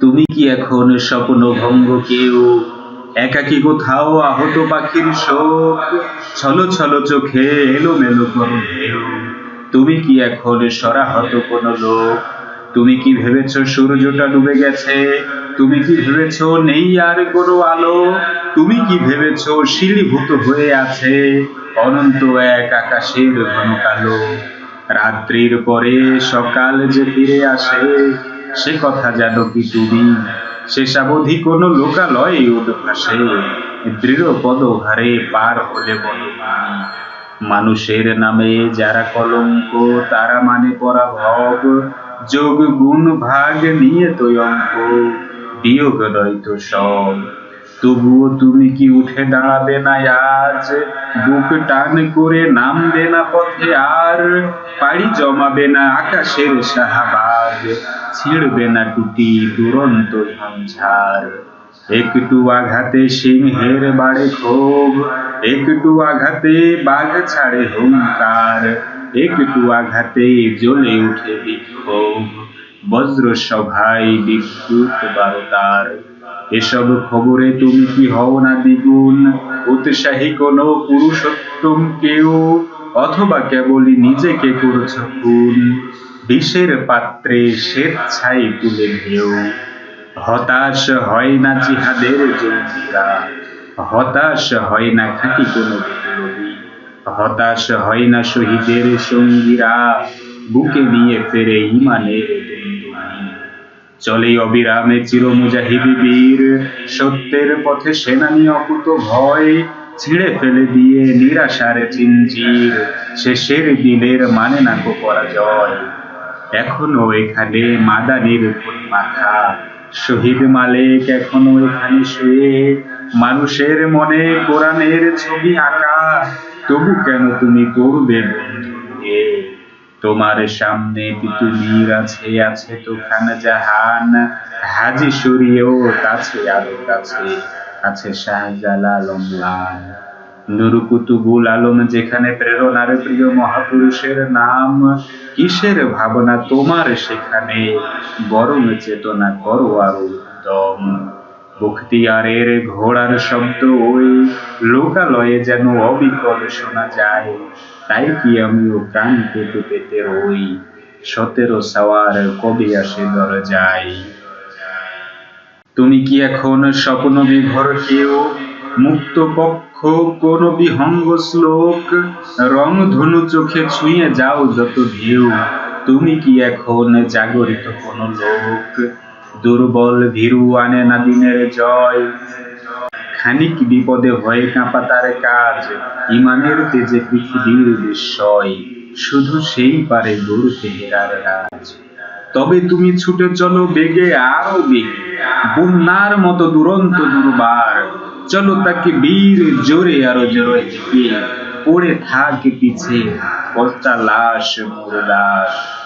তুমি কি এখন স্বপ্ন ভঙ্গ কেউ? একাকি কোথাও আহত পাখির শোক? ছলো ছলো চোখে এলো মেলো করো তুমি কি এখন সরাহত কোনো লোক? তুমি কি ভেবেছ সূর্যটা ডুবে গেছে? তুমি কি ভেবেছ নেই আর কোনো আলো? তুমি কি ভেবেছ শিলিভূত হয়ে আছে? অনন্ত এক আকাশের ঘন কালো। রাত্রির পরে সকাল যে ফিরে আসে সে কথা জানো কি তুমি? শেষাবধি কোনো লোকালয়ে উদ্ভাসে দৃঢ় পদহারে পার হলে বলো মানুষের নামে যারা কলঙ্ক, তারা মানে পরাভব। যোগ, গুণ, ভাগ নিয়ে তো অঙ্ক। বিয়োগ নয়তো সব। তবুও তুমি কি উঠে দাঁড়াবে না আজ? বুক টান করে নামবে না পথে আর, পাড়ি জমাবে না আকাশের শাহাবাজ ছিড়বে না টুটি দুরন্ত ঝঞ্ঝার। একটু আঘাতে সিংহের বাড়ে ক্ষোভ, একটু আঘাতে বাঘ ছাড়ে হুঙ্কার, একটু আঘাতে জ্বলে উঠে বিক্ষোভ। বজ্র সভায় বিদ্যুৎ বারতার। এসব খবরে তুমি কি হও না দ্বিগুণ? উৎসাহী কোন পুরুষোত্তম কেউ? অথবা কেবলই নিজেকে করছ খুন বিষের পাত্রে স্বেচ্ছায় তুলে ঢেউ হতাশ হয় না জিহাদের জঙ্গিরা। হতাশ হয় না খাঁটি কোনো হতাশ হয় না শহীদের সঙ্গীরা। বুকে নিয়ে ফেরে ইমানের চলে অবিরামে চির মুজাহিদি বীর সত্যের পথে সেনানি অকুত ভয় ছিঁড়ে ফেলে দিয়ে নিরাশার চিঞ্জির শেষের দিনের মানে না কো পরাজয়। এখনও এখানে মাদানির ফুল মাথা শহীদ মালিক এখনও এখানে শুয়ে। মানুষের মনে কোরআনের ছবি আঁকা। তবু কেন তুমি করবে বন্ধু? তোমার সামনে তিতুমির আছে আছে তো খানজাহান হাজি শরীয়ও কাছে, আরও কাছে আছে শাহজালাল অম্লান। নুর কুতুবুল আলম যেখানে প্রেরণার প্রিয় মহাপুরুষের নাম, কিসের ভাবনা তোমার সেখানে? বরং চেতনা করো আরও উদ্যম বখতিয়ারের ঘোড়ার শব্দ ওই লোকালয়ে যেন অবিকল শোনা যায়। তাই কি আমিও প্রাণ পেতে পেতে সতেরো সাওয়ার কবে আসে দরজায়। তুমি কি এখন স্বপ্ন বিভোর কেউ? মুক্ত পক্ষ কোন বিহঙ্গ শ্লোক? রং ধনু চোখে ছুঁয়ে যাও যত ঢেউ। তুমি কি এখন জাগরিত কোন লোক? দুর্বল ভীরু আনে না দিনের জয়। খানিক বিপদে হয়ে কাঁপা তার কাজ, ইমানের তেজে পৃথিবীর বিস্ময়, শুধু সেই পারে গড়তে হেরার রাজ। তবে তুমি ছুটে চলো বেগে আরও বেগে। বন্যার মতো দুরন্ত দুর্বার, চলো তাকে বীর জোরে আরও জোরে পড়ে থাক পিছে কষ্টা লাশ মুরদাস।